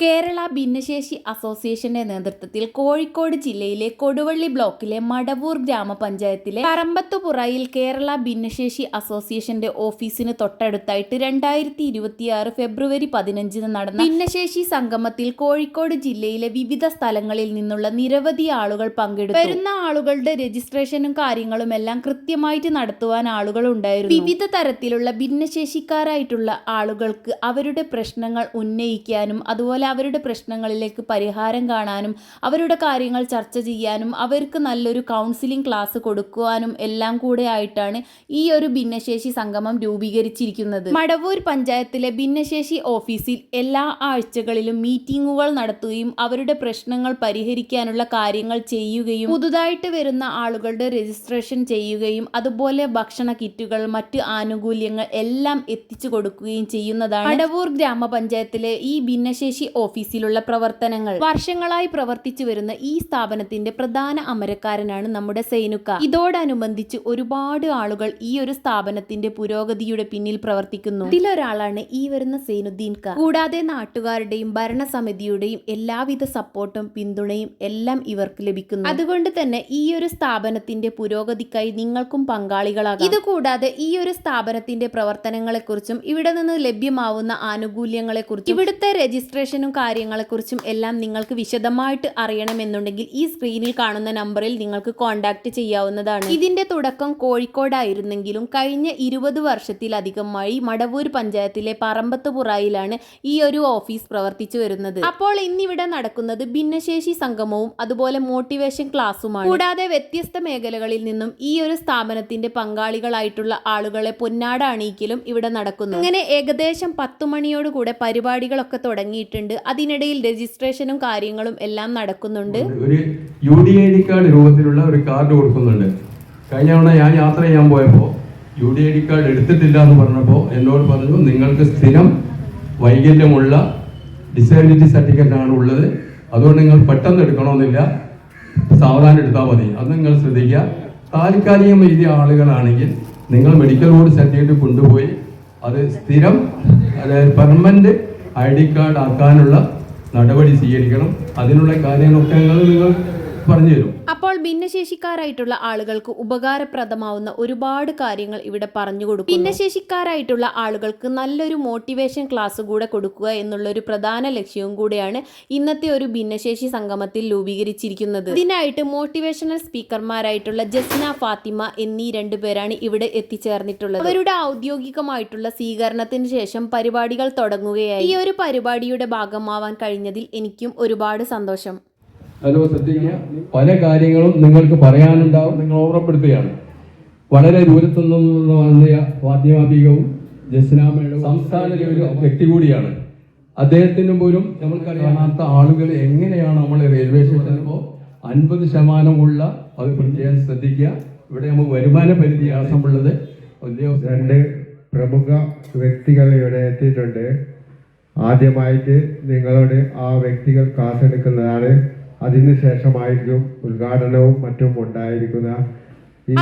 കേരള ഭിന്നശേഷി അസോസിയേഷന്റെ നേതൃത്വത്തിൽ കോഴിക്കോട് ജില്ലയിലെ കൊടുവള്ളി ബ്ലോക്കിലെ മടവൂർ ഗ്രാമപഞ്ചായത്തിലെ പറമ്പത്തുപുറയിൽ കേരള ഭിന്നശേഷി അസോസിയേഷന്റെ ഓഫീസിന് തൊട്ടടുത്തായിട്ട് രണ്ടായിരത്തി ഇരുപത്തിയാറ് ഫെബ്രുവരി പതിനഞ്ചിന് നടന്ന ഭിന്നശേഷി സംഗമത്തിൽ കോഴിക്കോട് ജില്ലയിലെ വിവിധ സ്ഥലങ്ങളിൽ നിന്നുള്ള നിരവധി ആളുകൾ പങ്കെടുത്തു. വരുന്ന ആളുകളുടെ രജിസ്ട്രേഷനും കാര്യങ്ങളും എല്ലാം കൃത്യമായിട്ട് നടത്തുവാൻ ആളുകൾ ഉണ്ടായിരുന്നു. വിവിധ തരത്തിലുള്ള ഭിന്നശേഷിക്കാരായിട്ടുള്ള ആളുകൾക്ക് അവരുടെ പ്രശ്നങ്ങൾ ഉന്നയിക്കാനും അതുപോലെ അവരുടെ പ്രശ്നങ്ങളിലേക്ക് പരിഹാരം കാണാനും അവരുടെ കാര്യങ്ങൾ ചർച്ച ചെയ്യാനും അവർക്ക് നല്ലൊരു കൗൺസിലിംഗ് ക്ലാസ് കൊടുക്കുവാനും എല്ലാം കൂടെ ആയിട്ടാണ് ഈ ഒരു ഭിന്നശേഷി സംഗമം രൂപീകരിച്ചിരിക്കുന്നത്. മടവൂർ പഞ്ചായത്തിലെ ഭിന്നശേഷി ഓഫീസിൽ എല്ലാ ആഴ്ചകളിലും മീറ്റിംഗുകൾ നടത്തുകയും അവരുടെ പ്രശ്നങ്ങൾ പരിഹരിക്കാനുള്ള കാര്യങ്ങൾ ചെയ്യുകയും പുതുതായിട്ട് വരുന്ന ആളുകളുടെ രജിസ്ട്രേഷൻ ചെയ്യുകയും അതുപോലെ ഭക്ഷണ കിറ്റുകൾ മറ്റ് ആനുകൂല്യങ്ങൾ എല്ലാം എത്തിച്ചു കൊടുക്കുകയും ചെയ്യുന്നതാണ്. മടവൂർ ഗ്രാമപഞ്ചായത്തിലെ ഈ ഭിന്നശേഷി ഓഫീസിലുള്ള പ്രവർത്തനങ്ങൾ. വർഷങ്ങളായി പ്രവർത്തിച്ചു വരുന്ന ഈ സ്ഥാപനത്തിന്റെ പ്രധാന അമരക്കാരനാണ് നമ്മുടെ സൈനുക്ക. ഇതോടനുബന്ധിച്ച് ഒരുപാട് ആളുകൾ ഈ ഒരു സ്ഥാപനത്തിന്റെ പുരോഗതിയുടെ പിന്നിൽ പ്രവർത്തിക്കുന്നു. ഇതിലൊരാളാണ് ഈ വരുന്ന സൈനുദ്ദീൻ ക. കൂടാതെ നാട്ടുകാരുടെയും ഭരണസമിതിയുടെയും എല്ലാവിധ സപ്പോർട്ടും പിന്തുണയും എല്ലാം ഇവർക്ക് ലഭിക്കുന്നു. അതുകൊണ്ട് തന്നെ ഈ ഒരു സ്ഥാപനത്തിന്റെ പുരോഗതിക്കായി നിങ്ങൾക്കും പങ്കാളികളാകാം. ഇതുകൂടാതെ ഈ ഒരു സ്ഥാപനത്തിന്റെ പ്രവർത്തനങ്ങളെക്കുറിച്ചും ഇവിടെ നിന്ന് ലഭ്യമാവുന്ന ആനുകൂല്യങ്ങളെക്കുറിച്ചും ഇവിടുത്തെ രജിസ്ട്രേഷനും കാര്യങ്ങളെക്കുറിച്ചും എല്ലാം നിങ്ങൾക്ക് വിശദമായിട്ട് അറിയണമെന്നുണ്ടെങ്കിൽ ഈ സ്ക്രീനിൽ കാണുന്ന നമ്പറിൽ നിങ്ങൾക്ക് കോൺടാക്ട് ചെയ്യാവുന്നതാണ്. ഇതിന്റെ തുടക്കം കോഴിക്കോടായിരുന്നെങ്കിലും കഴിഞ്ഞ ഇരുപത് വർഷത്തിലധികമായി മടവൂർ പഞ്ചായത്തിലെ പറമ്പത്തുപുറയിലാണ് ഈ ഒരു ഓഫീസ് പ്രവർത്തിച്ചു വരുന്നത്. അപ്പോൾ ഇന്നിവിടെ നടക്കുന്നത് ഭിന്നശേഷി സംഗമവും അതുപോലെ മോട്ടിവേഷൻ ക്ലാസ്സുമാണ്. കൂടാതെ വ്യത്യസ്ത മേഖലകളിൽ നിന്നും ഈ ഒരു സ്ഥാപനത്തിന്റെ പങ്കാളികളായിട്ടുള്ള ആളുകളെ പൊന്നാട അണിയിക്കലും ഇവിടെ നടക്കുന്നു. അങ്ങനെ ഏകദേശം പത്തു മണിയോട് കൂടെ പരിപാടികളൊക്കെ തുടങ്ങിയിട്ടുണ്ട്. അതിനിടയിൽ രജിസ്ട്രേഷനും കാര്യങ്ങളും എല്ലാം നടക്കുന്നുണ്ട്. ഒരു U D I D card രൂപത്തിലുള്ള ഒരു കാർഡ് കൊടുക്കുന്നുണ്ട്. കഴിഞ്ഞ തവണ ഞാൻ യാത്ര ചെയ്യാൻ പോയപ്പോൾ U D I D card എടുത്തിട്ടില്ല എന്ന് പറഞ്ഞപ്പോൾ എന്നോട് പറഞ്ഞു നിങ്ങൾക്ക് സ്ഥിരം വൈകല്യമുള്ള ഡിസബിലിറ്റി സർട്ടിഫിക്കറ്റ് ആണ് ഉള്ളത്. അതുകൊണ്ട് നിങ്ങൾ പെട്ടെന്ന് എടുക്കണമെന്നില്ല. സാവധാനം എടുത്താൽ മതി. അത് നിങ്ങൾ ശ്രദ്ധിക്കുക. താൽക്കാലികം എഴുതിയ ആളുകളാണെങ്കിൽ നിങ്ങൾ മെഡിക്കൽ ബോർഡ് സർട്ടിഫിക്കറ്റ് കൊണ്ടുപോയി അത് സ്ഥിരം അതായത് പെർമനന്റ് ഐ ഡി കാർഡ് ആക്കാനുള്ള നടപടി സ്വീകരിക്കണം. അതിനുള്ള കാര്യങ്ങളൊക്കെ നിങ്ങൾ പറഞ്ഞു അപ്പോൾ ഭിന്നശേഷിക്കാരായിട്ടുള്ള ആളുകൾക്ക് ഉപകാരപ്രദമാവുന്ന ഒരുപാട് കാര്യങ്ങൾ ഇവിടെ പറഞ്ഞു കൊടുക്കും ഭിന്നശേഷിക്കാരായിട്ടുള്ള ആളുകൾക്ക് നല്ലൊരു മോട്ടിവേഷൻ ക്ലാസ് കൂടെ കൊടുക്കുക എന്നുള്ള ഒരു പ്രധാന ലക്ഷ്യവും കൂടെയാണ് ഇന്നത്തെ ഒരു ഭിന്നശേഷി സംഗമത്തിൽ രൂപീകരിച്ചിരിക്കുന്നത്. ഇതിനായിട്ട് മോട്ടിവേഷണൽ സ്പീക്കർമാരായിട്ടുള്ള ജസ്ന ഫാത്തിമ എന്നീ രണ്ടുപേരാണ് ഇവിടെ എത്തിച്ചേർന്നിട്ടുള്ളത്. അവരുടെ ഔദ്യോഗികമായിട്ടുള്ള സ്വീകരണത്തിന് ശേഷം പരിപാടികൾ തുടങ്ങുകയായി. ഈ ഒരു പരിപാടിയുടെ ഭാഗമാവാൻ കഴിഞ്ഞതിൽ എനിക്കും ഒരുപാട് സന്തോഷം. ഹലോ ശ്രദ്ധിക്കുക പല കാര്യങ്ങളും നിങ്ങൾക്ക് പറയാനുണ്ടാവും. നിങ്ങൾ ഓർമ്മപ്പെടുത്തുകയാണ്. വളരെ ദൂരത്തു നിന്ന് വന്ന വാദ്യമാപികവും ജസ്നാമയുടെ സംസ്ഥാന ഒരു വ്യക്തി കൂടിയാണ് അദ്ദേഹത്തിന് പോലും നമ്മൾക്കറിയാത്ത ആളുകൾ എങ്ങനെയാണ് നമ്മൾ റെയിൽവേ സ്റ്റേഷനിൽ ഇപ്പോൾ അൻപത് ശതമാനമുള്ള അത് പ്രത്യേകം ശ്രദ്ധിക്കുക. ഇവിടെ നമുക്ക് വരുമാന പരിധി ആസമുള്ളത് രണ്ട് പ്രമുഖ വ്യക്തികൾ ഇവിടെ എത്തിയിട്ടുണ്ട്. ആദ്യമായിട്ട് നിങ്ങളോട് ആ വ്യക്തികൾ ക്ലാസ് എടുക്കുന്നതാണ്. അതിനുശേഷമായിരിക്കും ഉദ്ഘാടനവും മറ്റും ഉണ്ടായിരിക്കുന്ന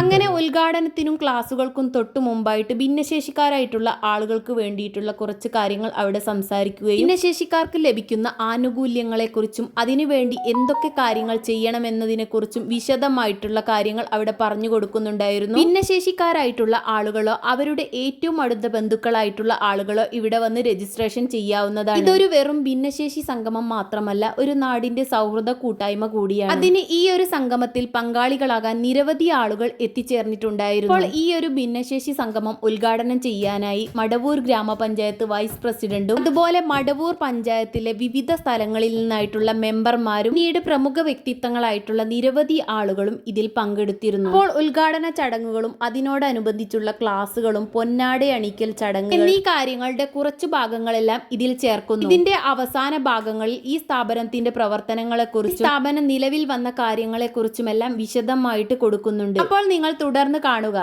അങ്ങനെ ഉദ്ഘാടനത്തിനും ക്ലാസ്സുകൾക്കും തൊട്ടു മുമ്പായിട്ട് ഭിന്നശേഷിക്കാരായിട്ടുള്ള ആളുകൾക്ക് വേണ്ടിയിട്ടുള്ള കുറച്ച് കാര്യങ്ങൾ അവിടെ സംസാരിക്കുകയും ഭിന്നശേഷിക്കാർക്ക് ലഭിക്കുന്ന ആനുകൂല്യങ്ങളെക്കുറിച്ചും അതിനുവേണ്ടി എന്തൊക്കെ കാര്യങ്ങൾ ചെയ്യണമെന്നതിനെക്കുറിച്ചും വിശദമായിട്ടുള്ള കാര്യങ്ങൾ അവിടെ പറഞ്ഞു കൊടുക്കുന്നുണ്ടായിരുന്നു. ഭിന്നശേഷിക്കാരായിട്ടുള്ള ആളുകളോ അവരുടെ ഏറ്റവും അടുത്ത ബന്ധുക്കളായിട്ടുള്ള ആളുകളോ ഇവിടെ വന്ന് രജിസ്ട്രേഷൻ ചെയ്യാവുന്നതാണ്. ഇതൊരു വെറും ഭിന്നശേഷി സംഗമം മാത്രമല്ല ഒരു നാടിന്റെ സൗഹൃദ കൂട്ടായ്മ കൂടിയാണ്. അതിന് ഈ ഒരു സംഗമത്തിൽ പങ്കാളികളാകാൻ നിരവധി ആളുകൾ എത്തിച്ചേർന്നിട്ടുണ്ടായിരുന്നു. അപ്പോൾ ഈ ഒരു ഭിന്നശേഷി സംഗമം ഉദ്ഘാടനം ചെയ്യാനായി മടവൂർ ഗ്രാമപഞ്ചായത്ത് വൈസ് പ്രസിഡന്റും അതുപോലെ മടവൂർ പഞ്ചായത്തിലെ വിവിധ സ്ഥലങ്ങളിൽ നിന്നായിട്ടുള്ള മെമ്പർമാരും പിന്നീട് പ്രമുഖ വ്യക്തിത്വങ്ങളായിട്ടുള്ള നിരവധി ആളുകളും ഇതിൽ പങ്കെടുത്തിരുന്നു. അപ്പോൾ ഉദ്ഘാടന ചടങ്ങുകളും അതിനോടനുബന്ധിച്ചുള്ള ക്ലാസുകളും പൊന്നാട അണിക്കൽ ചടങ്ങ് എന്നീ കാര്യങ്ങളുടെ കുറച്ചു ഭാഗങ്ങളെല്ലാം ഇതിൽ ചേർക്കുന്നു. ഇതിന്റെ അവസാന ഭാഗങ്ങളിൽ ഈ സ്ഥാപനത്തിന്റെ പ്രവർത്തനങ്ങളെക്കുറിച്ചും സ്ഥാപനം നിലവിൽ വന്ന കാര്യങ്ങളെക്കുറിച്ചുമെല്ലാം വിശദമായിട്ട് കൊടുക്കുന്നുണ്ട്. അപ്പോൾ നിങ്ങൾ തുടർന്ന് കാണുക.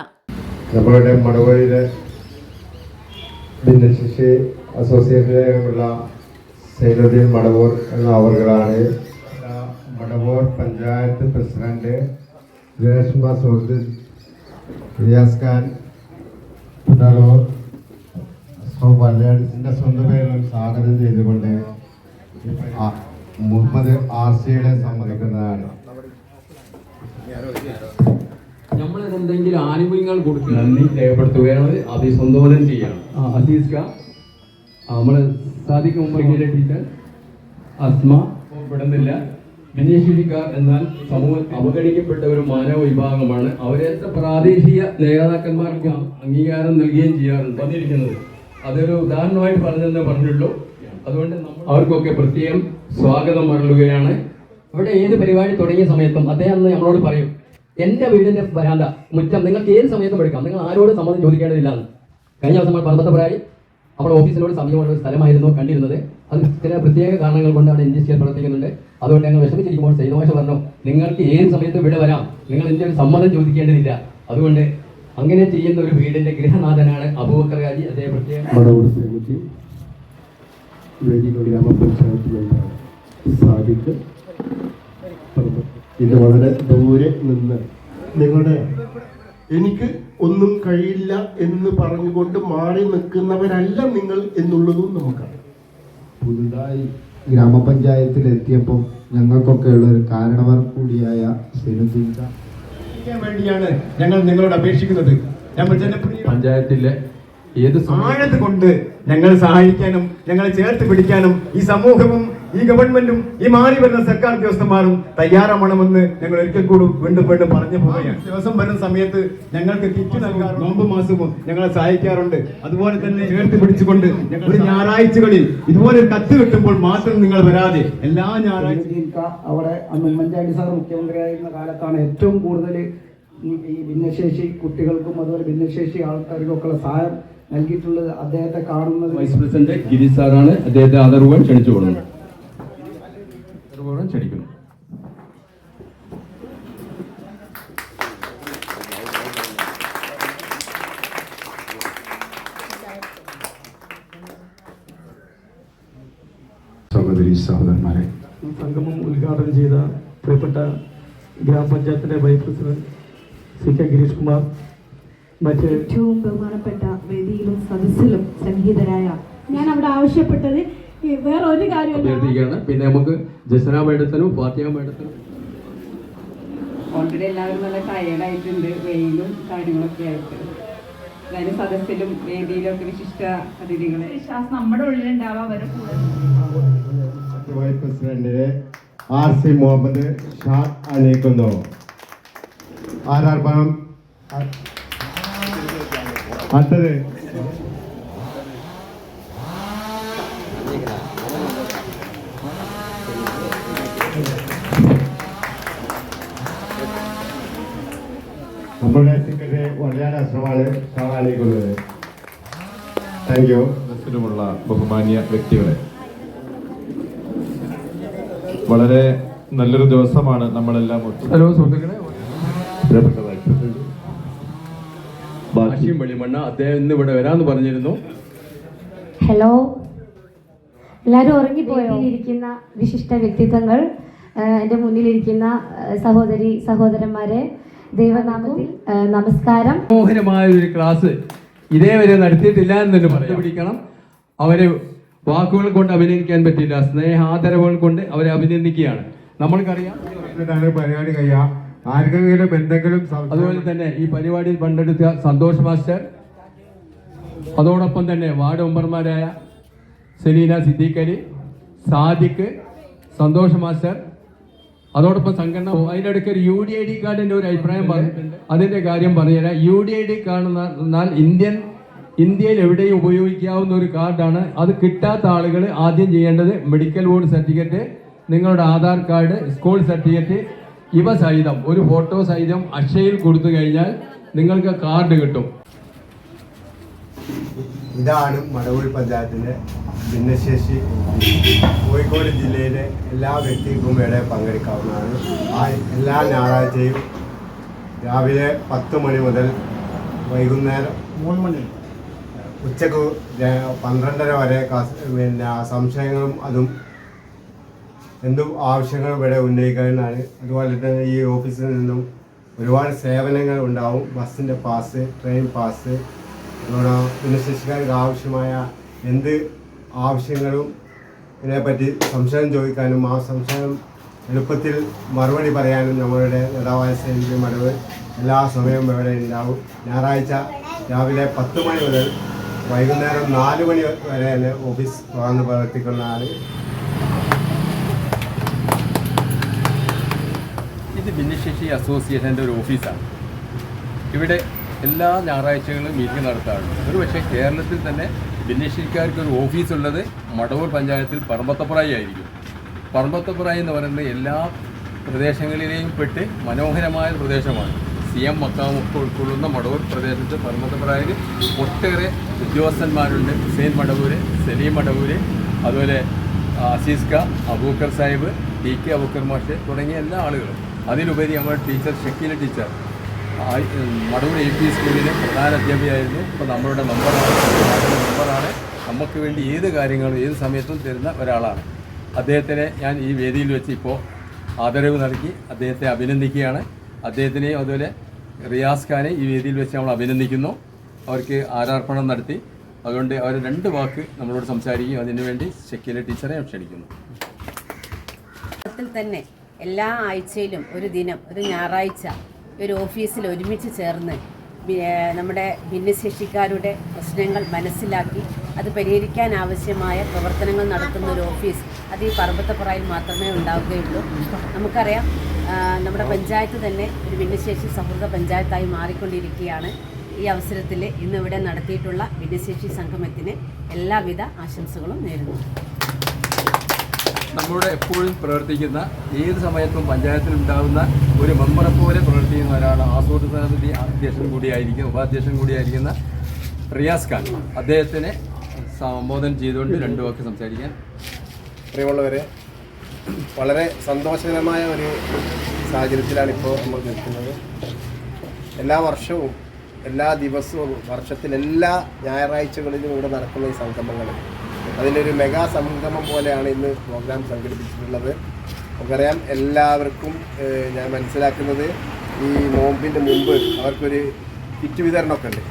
നമ്മളുടെ മടവഴിയിലെ ഭിന്നശേഷി അസോസിയേഷനിലുള്ള സൈനുദ്ദീൻ മടവൂർ എന്ന അവരുകളാണ്. മടവൂർ പഞ്ചായത്ത് പ്രസിഡന്റ് രേഷ്മ സുഹൃത്ത് റിയാസ് ഖാൻ പുനലൂർ എന്റെ സ്വന്തം പേരിൽ സ്വാഗതം ചെയ്തുകൊണ്ട് മുഹമ്മദ് ആർ സിയുടെ സമ്മതിക്കുന്നതാണ്. നമ്മൾ എന്തെങ്കിലും ആനുകൂല്യങ്ങൾ കൊടുക്കുക നന്ദി രേഖപ്പെടുത്തുകയാണ്. അഭിസംബോധന ചെയ്യണം ആ, അസീസ് ഖാൻ നമ്മൾ മുമ്പ് ടീച്ചർ അസ്മ. പെടുന്നില്ല ഭിന്നശേഷിക്കാർ എന്നാൽ സമൂഹം അവഗണിക്കപ്പെട്ട ഒരു മാനവ വിഭാഗമാണ്. അവരെ പ്രാദേശിക നേതാക്കന്മാർക്ക് അംഗീകാരം നൽകുകയും ചെയ്യാറുണ്ട്. വന്നിരിക്കുന്നത്. അതൊരു ഉദാഹരണമായിട്ട് പറഞ്ഞെന്ന് പറഞ്ഞുള്ളൂ. അതുകൊണ്ട് അവർക്കൊക്കെ പ്രത്യേകം സ്വാഗതം അറിയുകയാണ് അവിടെ ഏത് പരിപാടി തുടങ്ങിയ സമയത്തും അദ്ദേഹം അന്ന് നമ്മളോട് പറയും എന്റെ വീടിന്റെ വരാന്ത മുറ്റം നിങ്ങൾക്ക് ഏത് സമയത്തും എടുക്കാം. നിങ്ങൾ ആരോടും സമ്മതം ചോദിക്കേണ്ടതില്ലാന്ന് കഴിഞ്ഞ ദിവസം നമ്മൾ പറമ്പത്തപ്പുറായി നമ്മുടെ ഓഫീസിനോട് സമീപമുള്ള ഒരു സ്ഥലമായിരുന്നു കണ്ടിരുന്നത്. അത് ചില പ്രത്യേക കാരണങ്ങൾ കൊണ്ട് അവിടെ ഇൻഡസ്ട്രിയൽ പ്രവർത്തിക്കുന്നുണ്ട്. അതുകൊണ്ട് ഞങ്ങൾ വിഷമിച്ചിരിക്കുമ്പോൾ സൈനോഷ പറഞ്ഞു നിങ്ങൾക്ക് ഏത് സമയത്തും ഇവിടെ വരാം. നിങ്ങൾ എന്റെ ഒരു സമ്മതം ചോദിക്കേണ്ടതില്ല. അതുകൊണ്ട് അങ്ങനെ ചെയ്യുന്ന ഒരു വീടിന്റെ ഗൃഹനാഥനാണ് അബൂബക്കർ ഹാജി അദ്ദേഹം പ്രത്യേകം ഗ്രാമപഞ്ചായത്ത്. ഇത് വളരെ ദൂരെ നിന്ന്. നിങ്ങളുടെ എനിക്ക് ഒന്നും കഴിയില്ല എന്ന് പറഞ്ഞുകൊണ്ട് മാറി നിൽക്കുന്നവരല്ല നിങ്ങൾ എന്നുള്ളതും നമുക്കറിയാം. പുതുതായി ഗ്രാമപഞ്ചായത്തിൽ എത്തിയപ്പോൾ ഞങ്ങൾക്കൊക്കെ ഉള്ള ഒരു കാരണവർ കൂടിയായ വേണ്ടിയാണ് ഞങ്ങൾ നിങ്ങളോട് അപേക്ഷിക്കുന്നത്. നമ്മൾ ജനപ്രിയ പഞ്ചായത്തിലെ ഏത് സമയം കൊണ്ട് ഞങ്ങൾ സഹായിക്കാനും ഞങ്ങളെ ചേർത്ത് പിടിക്കാനും ഈ സമൂഹവും ഈ ഗവൺമെന്റും ഈ മാറി വരുന്ന സർക്കാർ ഉദ്യോഗസ്ഥന്മാരും തയ്യാറാവണമെന്ന് ഞങ്ങൾ ഒരിക്കൽ കൂടി വീണ്ടും വീണ്ടും പറഞ്ഞു പോവുകയാണ്. ദിവസം വരുന്ന സമയത്ത് ഞങ്ങൾക്ക് കിറ്റ് നൽകാറുണ്ട് നോമ്പ് മാസവും ഞങ്ങളെ സഹായിക്കാറുണ്ട്. അതുപോലെ തന്നെ ചേർത്ത് പിടിച്ചുകൊണ്ട് ഒരു ഞായറാഴ്ചകളിൽ ഇതുപോലെ ഒരു കത്ത് കിട്ടുമ്പോൾ മാത്രം നിങ്ങൾ വരാതെ എല്ലാ ഞായറാഴ്ച തീർക്ക അവിടെ അന്ന് ഉമ്മൻചാണ്ടി സാർ മുഖ്യമന്ത്രിയായിരുന്ന കാലത്താണ് ഏറ്റവും കൂടുതൽ ഈ ഭിന്നശേഷി കുട്ടികൾക്കും അതുപോലെ ഭിന്നശേഷി ആൾക്കാർക്കും ഒക്കെ സഹായം നൽകിയിട്ടുള്ളത് അദ്ദേഹത്തെ കാണുന്നത്. വൈസ് പ്രസിഡന്റ് ഗിരി സാറാണ്. അദ്ദേഹത്തെ ആദരവുകൾ ക്ഷണിച്ചു കൊടുക്കുന്നത് ക്ഷണിക്കുന്നു സഹോദരി സഹോദരന്മാരെ. സംഗമം ഉദ്ഘാടനം ചെയ്ത പ്രിയപ്പെട്ട ഗ്രാമപഞ്ചായത്തിന്റെ vice president C K Girish Kumar മറ്റ് ഏറ്റവും ബഹുമാനപ്പെട്ട വേദിയിലും സദസ്സിലും സംഗീതരായ ഞാൻ അവിടെ ആവശ്യപ്പെട്ടത് ഈ വേറെ ഒരു അഭ്യർത്ഥിക്കുകയാണ് പിന്നെ നമുക്ക് ജസന മേഡത്തിനും ഫാത്തിയ മേഡത്തിനും ഓൾറെഡി എല്ലാവരും നല്ല ടയേർഡായിട്ടുണ്ട് വെയിലും കാര്യങ്ങളൊക്കെ ആയിട്ട്. അതായത് സദസ്സിലും വേദിയിലും ഒക്കെ വിശിഷ്ട അതിഥികളെ. വിശ്വാസം നമ്മുടെ ഉള്ളിലുണ്ടാവാൻ അവരെ കൂടെ. ആർ സി മുഹമ്മദ് ഷാ അണിയിക്കുന്നു ആരാർപ്പണം? അടുത്തത് ഷാ അണിയിക്കുന്നത് താങ്ക് യു സദസ്സിലുമുള്ള ബഹുമാന്യ വ്യക്തികളെ. വളരെ നല്ലൊരു ദിവസമാണ് നമ്മളെല്ലാം ഹലോ സുഹൃത്തുക്കളെ. ബാഷിയും വെളിമണ്ണ അദ്ദേഹം ഇന്ന് ഇവിടെ വരാന്ന് പറഞ്ഞിരുന്നു. ഹലോ എല്ലാവരും ഉറങ്ങിപ്പോയിരിക്കുന്ന വിശിഷ്ട വ്യക്തിത്വങ്ങൾ എന്റെ മുന്നിലിരിക്കുന്ന സഹോദരി സഹോദരന്മാരെ ദൈവനാമത്തിൽ നമസ്കാരം. മോഹനമായ ഒരു ക്ലാസ് ഇതേവരെ നടത്തിയിട്ടില്ല എന്ന് തന്നെ പറഞ്ഞു പിടിക്കണം അവരെ വാക്കുകൾ കൊണ്ട് അഭിനയിക്കാൻ പറ്റില്ല സ്നേഹാദരവുകൾ കൊണ്ട് അവരെ അഭിനന്ദിക്കുകയാണ്. നമ്മൾക്കറിയാം. പരിപാടി കഴിയാം. ആർക്കെങ്കിലും എന്തെങ്കിലും അതുപോലെ തന്നെ ഈ പരിപാടിയിൽ പങ്കെടുത്ത സന്തോഷ് മാസ്റ്റർ അതോടൊപ്പം തന്നെ വാർഡ് മെമ്പർമാരായ സെലീന സിദ്ദീഖലി സാദിഖ് സന്തോഷ് മാസ്റ്റർ അതോടൊപ്പം സംഘടന അതിന്റെ ഇടയ്ക്ക് ഒരു യു ഡി ഐ ഡി കാർഡിന്റെ ഒരു അഭിപ്രായം പറഞ്ഞിട്ടുണ്ട്. അതിന്റെ കാര്യം പറഞ്ഞുതരാം. U D I D card എന്നാൽ ഇന്ത്യൻ ഇന്ത്യയിൽ എവിടെയും ഉപയോഗിക്കാവുന്ന ഒരു കാർഡാണ് അത് കിട്ടാത്ത ആളുകൾ ആദ്യം ചെയ്യേണ്ടത് മെഡിക്കൽ ബോർഡ് സർട്ടിഫിക്കറ്റ് നിങ്ങളുടെ ആധാർ കാർഡ് സ്കൂൾ സർട്ടിഫിക്കറ്റ് ഇവ സഹിതം. ഒരു ഫോട്ടോ സഹിതം അക്ഷയിൽ കൊടുത്തു കഴിഞ്ഞാൽ നിങ്ങൾക്ക് കാർഡ് കിട്ടും. ഇതാണ് മടവൂർ പഞ്ചായത്തിന്റെ ഭിന്നശേഷി. കോഴിക്കോട് ജില്ലയിലെ എല്ലാ വ്യക്തിക്കും ഇവിടെ പങ്കെടുക്കാവുന്നതാണ്. ആ എല്ലാ ഞായറാഴ്ചയും രാവിലെ പത്ത് മണി മുതൽ വൈകുന്നേരം മൂന്ന് മണി. ഉച്ചയ്ക്ക് പന്ത്രണ്ടര വരെ പിന്നെ സംശയങ്ങളും അതും എന്തും ആവശ്യങ്ങളും ഇവിടെ ഉന്നയിക്കാനാണ്. അതുപോലെ തന്നെ ഈ ഓഫീസിൽ നിന്നും ഒരുപാട് സേവനങ്ങൾ ഉണ്ടാവും. ബസ്സിന്റെ പാസ് ട്രെയിൻ പാസ് അതുപോലെ ഭിന്നശേഷിക്കാർക്ക് ആവശ്യമായ എന്ത് ആവശ്യങ്ങളും ഇതിനെപ്പറ്റി സംശയം ചോദിക്കാനും ആ സംശയം എളുപ്പത്തിൽ മറുപടി പറയാനും നമ്മളുടെ നേതാവായ സേന്ദ്രി മടവ് എല്ലാ സമയവും ഇവിടെ ഉണ്ടാവും. ഞായറാഴ്ച രാവിലെ പത്ത് മണി മുതൽ വൈകുന്നേരം നാല് മണി വരെ തന്നെ ഓഫീസ് തുറന്ന് പ്രവർത്തിക്കുന്നതാണ് ഇത് ഭിന്നശേഷി അസോസിയേഷന്റെ ഒരു ഓഫീസാണ്. ഇവിടെ എല്ലാ ഞായറാഴ്ചകളിലും മീറ്റിംഗ് നടത്താറുണ്ട്. ഒരു പക്ഷേ കേരളത്തിൽ തന്നെ ഭിന്നശേഷിക്കാർക്ക് ഒരു ഓഫീസുള്ളത് മടവൂർ പഞ്ചായത്തിൽ പറമ്പത്തപ്പുറായി ആയിരിക്കും. പറമ്പത്തപ്പുറായി എന്ന് പറയുന്നത് എല്ലാ പ്രദേശങ്ങളിലെയും പെട്ട് മനോഹരമായ പ്രദേശമാണ്. സി എം മക്കാമൊക്കെ ഉൾക്കൊള്ളുന്ന മടവൂർ പ്രദേശത്ത് പറമ്പത്തപ്പുറായിൽ ഒട്ടേറെ ഉദ്യോഗസ്ഥന്മാരുണ്ട്. ഹുസൈൻ മടവൂര് സലീം മടവൂര് അതുപോലെ അസീസ് ഖ അബൂക്കർ സാഹിബ് ടി കെ അബൂക്കർ മാഷ് തുടങ്ങിയ എല്ലാ ആളുകളും. അതിലുപരി നമ്മുടെ teacher Shakeela teacher Madavoor A P സ്കൂളിലെ പ്രധാന അധ്യാപികയായിരുന്നു. ഇപ്പോൾ നമ്മളുടെ മെമ്പറാണ് മെമ്പറാണ് നമുക്ക് വേണ്ടി ഏത് കാര്യങ്ങളും ഏത് സമയത്തും തരുന്ന ഒരാളാണ്. അദ്ദേഹത്തിനെ ഞാൻ ഈ വേദിയിൽ വെച്ച് ഇപ്പോൾ ആദരവ് നൽകി അദ്ദേഹത്തെ അഭിനന്ദിക്കുകയാണ്. അദ്ദേഹത്തിനെയും അതുപോലെ റിയാസ് ഖാനെ ഈ വേദിയിൽ വെച്ച് നമ്മൾ അഭിനന്ദിക്കുന്നു. അവർക്ക് ആരാർപ്പണം നടത്തി. അതുകൊണ്ട് അവർ രണ്ട് വാക്ക് നമ്മളോട് സംസാരിക്കും അതിനുവേണ്ടി ഷക്കീല ടീച്ചറെ ക്ഷണിക്കുന്നു. തന്നെ എല്ലാ ആഴ്ചയിലും ഒരു ദിനം ഒരു ഞായറാഴ്ച ഒരു ഓഫീസിൽ ഒരുമിച്ച് ചേർന്ന് നമ്മുടെ ഭിന്നശേഷിക്കാരുടെ പ്രശ്നങ്ങൾ മനസ്സിലാക്കി അത് പരിഹരിക്കാൻ ആവശ്യമായ പ്രവർത്തനങ്ങൾ നടത്തുന്ന ഒരു ഓഫീസ് അത് ഈ പർവതപ്പുറയിൽ മാത്രമേ ഉണ്ടാവുകയുള്ളൂ. നമുക്കറിയാം നമ്മുടെ പഞ്ചായത്ത് തന്നെ ഒരു ഭിന്നശേഷി സൗഹൃദ പഞ്ചായത്തായി മാറിക്കൊണ്ടിരിക്കുകയാണ്. ഈ അവസരത്തിൽ ഇന്നിവിടെ നടത്തിയിട്ടുള്ള ഭിന്നശേഷി സംഗമത്തിന് എല്ലാവിധ ആശംസകളും നേരുന്നു. നമ്മളുടെ എപ്പോഴും പ്രവർത്തിക്കുന്ന ഏത് സമയത്തും പഞ്ചായത്തിൽ ഉണ്ടാകുന്ന ഒരു മെമ്പറെ പോലെ പ്രവർത്തിക്കുന്ന ഒരാളാണ് ആസൂത്രണ സമിതി അധ്യക്ഷൻ കൂടിയായിരിക്കും ഉപാധ്യക്ഷൻ കൂടിയായിരിക്കുന്ന റിയാസ് ഖാൻ. അദ്ദേഹത്തിനെ സംബോധന ചെയ്തുകൊണ്ട് രണ്ടു വാക്ക് സംസാരിക്കാൻ പ്രിയമുള്ളവരെ വളരെ സന്തോഷകരമായ ഒരു സാഹചര്യത്തിലാണ് ഇപ്പോൾ നമ്മൾ നിൽക്കുന്നത്. എല്ലാ വർഷവും എല്ലാ ദിവസവും വർഷത്തിൽ എല്ലാ ഞായറാഴ്ചകളിലും ഇവിടെ നടക്കുന്ന ഈ സംഗമങ്ങൾ അതിന്റെ ഒരു മെഗാ സംഗമം പോലെയാണ് ഇന്ന് പ്രോഗ്രാം സംഘടിപ്പിച്ചിട്ടുള്ളത്. നമുക്കറിയാം എല്ലാവർക്കും ഞാൻ മനസ്സിലാക്കുന്നത് ഈ നോമ്പിന്റെ മുമ്പ് അവർക്കൊരു കിറ്റ് വിതരണമൊക്കെ ഉണ്ട്.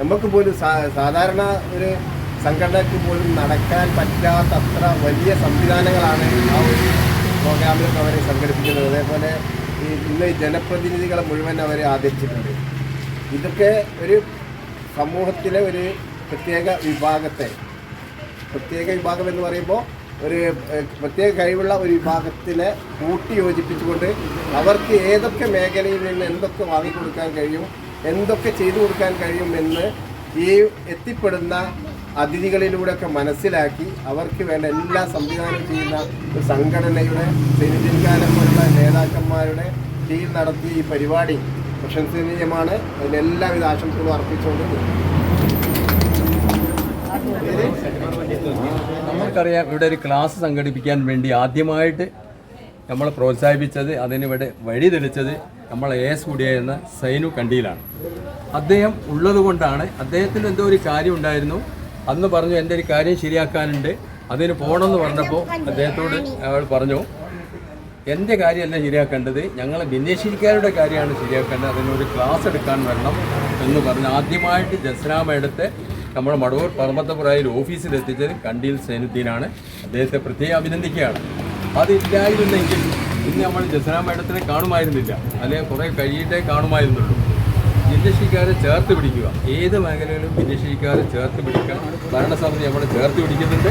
നമുക്ക് പോലും സാധാരണ ഒരു സംഘടനയ്ക്ക് പോലും നടക്കാൻ പറ്റാത്ത അത്ര വലിയ സംവിധാനങ്ങളാണ് ആ ഒരു പ്രോഗ്രാമിലൊക്കെ അവരെ സംഘടിപ്പിക്കുന്നത്. അതേപോലെ ഈ ഇന്ന് ജനപ്രതിനിധികളെ മുഴുവൻ അവരെ ആദരിച്ചിട്ടുണ്ട്. ഇതൊക്കെ ഒരു സമൂഹത്തിലെ ഒരു പ്രത്യേക വിഭാഗത്തെ പ്രത്യേക വിഭാഗം എന്ന് പറയുമ്പോൾ ഒരു പ്രത്യേക കഴിവുള്ള ഒരു വിഭാഗത്തിനെ കൂട്ടി യോജിപ്പിച്ചുകൊണ്ട് അവർക്ക് ഏതൊക്കെ മേഖലയിൽ നിന്ന് എന്തൊക്കെ വാങ്ങിക്കൊടുക്കാൻ കഴിയും എന്തൊക്കെ ചെയ്തു കൊടുക്കാൻ കഴിയും എന്ന് ഈ എത്തിപ്പെടുന്ന അതിഥികളിലൂടെയൊക്കെ മനസ്സിലാക്കി അവർക്ക് വേണ്ട എല്ലാ സംവിധാനം ചെയ്യുന്ന ഒരു സംഘടനയുടെ പോലുള്ള നേതാക്കന്മാരുടെ കീഴിൽ നടത്തിയ ഈ പരിപാടി പ്രശംസനീയമാണ് അതിന് എല്ലാവിധ ആശംസകളും അർപ്പിച്ചുകൊണ്ട്. നമുക്കറിയാം ഇവിടെ ഒരു ക്ലാസ് സംഘടിപ്പിക്കാൻ വേണ്ടി ആദ്യമായിട്ട് നമ്മളെ പ്രോത്സാഹിപ്പിച്ചത് അതിനിവിടെ വഴി തെളിച്ചത് നമ്മളെ എ എസ് കൂടിയായിരുന്ന സൈനു കണ്ടിയിലാണ്. അദ്ദേഹം ഉള്ളതുകൊണ്ടാണ് അദ്ദേഹത്തിന് എന്തോ ഒരു കാര്യം ഉണ്ടായിരുന്നു. അന്ന് പറഞ്ഞു എന്റെ ഒരു കാര്യം ശരിയാക്കാനുണ്ട്. അതിന് പോകണമെന്ന് പറഞ്ഞപ്പോൾ അദ്ദേഹത്തോട് അയാൾ പറഞ്ഞു എന്റെ കാര്യമല്ല ശരിയാക്കേണ്ടത്. ഞങ്ങൾ ഭിന്നശേഷിക്കാരുടെ കാര്യമാണ് ശരിയാക്കേണ്ടത്. അതിനൊരു ക്ലാസ് എടുക്കാൻ വരണം എന്ന് പറഞ്ഞ് ആദ്യമായിട്ട് ജസ്നാമേടത്തെ നമ്മുടെ മടവൂർ പറമ്പത്തപ്പുറയിൽ ഓഫീസിൽ എത്തിച്ചത് കണ്ടീൽ സൈനുദ്ദീനാണ്. അദ്ദേഹത്തെ പ്രത്യേകം അഭിനന്ദിക്കുകയാണ്. അതില്ലായിരുന്നെങ്കിൽ ഇന്ന് നമ്മൾ ജസ്നാ മേഡത്തിനെ കാണുമായിരുന്നില്ല. അല്ലെങ്കിൽ കുറേ കഴിയിട്ടേ കാണുമായിരുന്നുള്ളൂ. ഭിന്നശേഷിക്കാരെ ചേർത്ത് പിടിക്കുക. ഏത് മേഖലയിലും ഭിന്നശേഷിക്കാരെ ചേർത്ത് പിടിക്കാൻ ഭരണസമിതി നമ്മളെ ചേർത്ത് പിടിക്കുന്നുണ്ട്.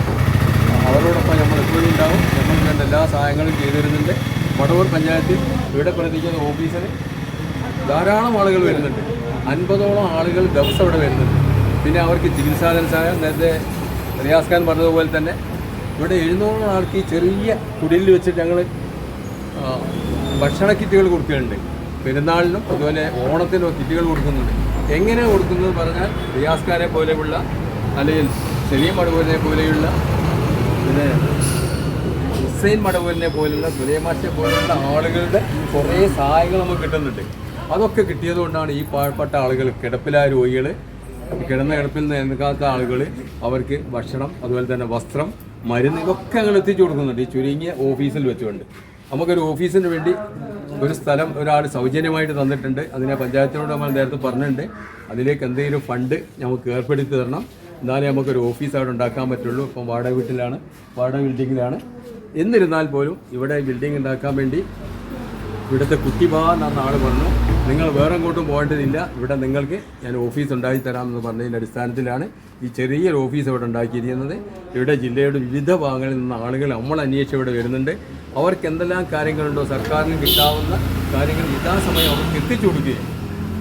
അവരോടൊപ്പം നമ്മൾ എപ്പോഴും ഉണ്ടാവും. നമ്മൾ വേണ്ട എല്ലാ സഹായങ്ങളും ചെയ്തു തരുന്നുണ്ട് വടവൂർ പഞ്ചായത്തിൽ ഇവിടെ പ്രവർത്തിക്കുന്ന ഓഫീസിന് ധാരാളം ആളുകൾ വരുന്നുണ്ട്. അൻപതോളം ആളുകൾ ദിവസം ഇവിടെ വരുന്നുണ്ട്. പിന്നെ അവർക്ക് ചികിത്സാധന സഹായം നേരത്തെ റിയാസ് ഖാൻ പറഞ്ഞതുപോലെ തന്നെ ഇവിടെ എഴുന്നൂറോളം ആൾക്ക് ചെറിയ കുടിലിൽ വെച്ചിട്ട് ഞങ്ങൾ ഭക്ഷണ കിറ്റുകൾ കൊടുക്കുന്നുണ്ട്. പെരുന്നാളിനും അതുപോലെ ഓണത്തിനും കിറ്റുകൾ കൊടുക്കുന്നുണ്ട്. എങ്ങനെ കൊടുക്കുന്നത് പറഞ്ഞാൽ റിയാസ് ഖാനെ പോലെയുള്ള അല്ലെങ്കിൽ സെലീം മടവൂരിനെ പോലെയുള്ള പിന്നെ ഹുസൈൻ മടവൂരിനെ പോലെയുള്ള സുലൈമാഷെ പോലെയുള്ള ആളുകളുടെ കുറേ സഹായങ്ങൾ നമുക്ക് കിട്ടുന്നുണ്ട്. അതൊക്കെ കിട്ടിയതുകൊണ്ടാണ് ഈ പാവപ്പെട്ട ആളുകൾ കിടപ്പിലായ രോഗികൾ കിടന്ന കിടപ്പിൽ നിൽക്കാത്ത ആളുകൾ അവർക്ക് ഭക്ഷണം അതുപോലെ തന്നെ വസ്ത്രം മരുന്ന് ഇതൊക്കെ അങ്ങനെ എത്തിച്ചു കൊടുക്കുന്നുണ്ട്. ഈ ചുരുങ്ങിയ ഓഫീസിൽ വെച്ചുകൊണ്ട്. നമുക്കൊരു ഓഫീസിന് വേണ്ടി ഒരു സ്ഥലം ഒരാൾ സൗജന്യമായിട്ട് തന്നിട്ടുണ്ട്. അതിനെ പഞ്ചായത്തിനോട് നമ്മൾ നേരത്തെ പറഞ്ഞിട്ടുണ്ട്. അതിലേക്ക് എന്തെങ്കിലും ഫണ്ട് നമുക്ക് ഏർപ്പെടുത്തി തരണം. എന്നാലേ നമുക്കൊരു ഓഫീസ് അവിടെ ഉണ്ടാക്കാൻ പറ്റുള്ളൂ. ഇപ്പം വാടക വീട്ടിലാണ് വാടക ബിൽഡിങ്ങിലാണ് എന്നിരുന്നാൽ പോലും ഇവിടെ ബിൽഡിംഗ് ഉണ്ടാക്കാൻ വേണ്ടി ഇവിടുത്തെ കുട്ടിബാ എന്ന ആൾ പറഞ്ഞു നിങ്ങൾ വേറെ എങ്ങോട്ടും പോകേണ്ടതില്ല. ഇവിടെ നിങ്ങൾക്ക് ഞാൻ ഓഫീസ് ഉണ്ടാക്കി തരാമെന്ന് പറഞ്ഞതിന്റെ അടിസ്ഥാനത്തിലാണ് ഈ ചെറിയൊരു ഓഫീസ് ഇവിടെ ഉണ്ടാക്കിയിരിക്കുന്നത്. ഇവിടെ ജില്ലയുടെ വിവിധ ഭാഗങ്ങളിൽ നിന്ന് ആളുകൾ നമ്മൾ അന്വേഷിച്ച് ഇവിടെ വരുന്നുണ്ട്. അവർക്ക് എന്തെല്ലാം കാര്യങ്ങളുണ്ടോ സർക്കാരിന് കിട്ടാവുന്ന കാര്യങ്ങൾ യഥാസമയം അവർക്ക് എത്തിച്ചു കൊടുക്കുകയും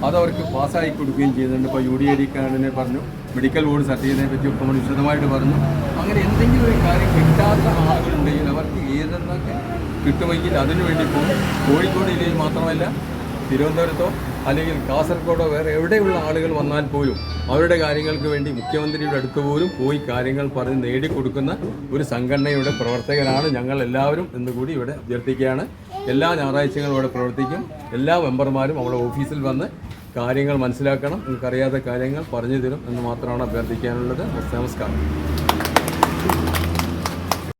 അതവർക്ക് പാസ്സാക്കി കൊടുക്കുകയും ചെയ്യുന്നുണ്ട്. ഇപ്പോൾ യു ഡി ഐ ഡി കാർഡിനെ പറഞ്ഞു മെഡിക്കൽ ബോർഡ് സർട്ടിഫിക്കറ്റിനെ പറ്റി ഒക്കെ വിശദമായിട്ട് പറഞ്ഞു. അങ്ങനെ എന്തെങ്കിലും ഒരു കാര്യം കിട്ടാത്ത ആളുകളുണ്ടെങ്കിൽ അവർക്ക് ഏതെന്നൊക്കെ കിട്ടുമെങ്കിൽ അതിനുവേണ്ടി പോകും. കോഴിക്കോട് ജില്ലയിൽ മാത്രമല്ല തിരുവനന്തപുരത്തോ അല്ലെങ്കിൽ കാസർഗോഡോ വേറെ എവിടെയുള്ള ആളുകൾ വന്നാൽ പോലും അവരുടെ കാര്യങ്ങൾക്ക് വേണ്ടി മുഖ്യമന്ത്രിയുടെ അടുത്ത് പോലും പോയി കാര്യങ്ങൾ പറഞ്ഞ് നേടിക്കൊടുക്കുന്ന ഒരു സംഘടനയുടെ പ്രവർത്തകരാണ് ഞങ്ങൾ എല്ലാവരും എന്ന് കൂടി ഇവിടെ അഭ്യർത്ഥിക്കുകയാണ്. എല്ലാ ഞായറാഴ്ചകളും ഇവിടെ പ്രവർത്തിക്കും. എല്ലാ മെമ്പർമാരും നമ്മുടെ ഓഫീസിൽ വന്ന് കാര്യങ്ങൾ മനസ്സിലാക്കണം. നിങ്ങൾക്കറിയാത്ത കാര്യങ്ങൾ പറഞ്ഞു തരും എന്ന് മാത്രമാണ് അഭ്യർത്ഥിക്കാനുള്ളത്. നമസ്കാരം.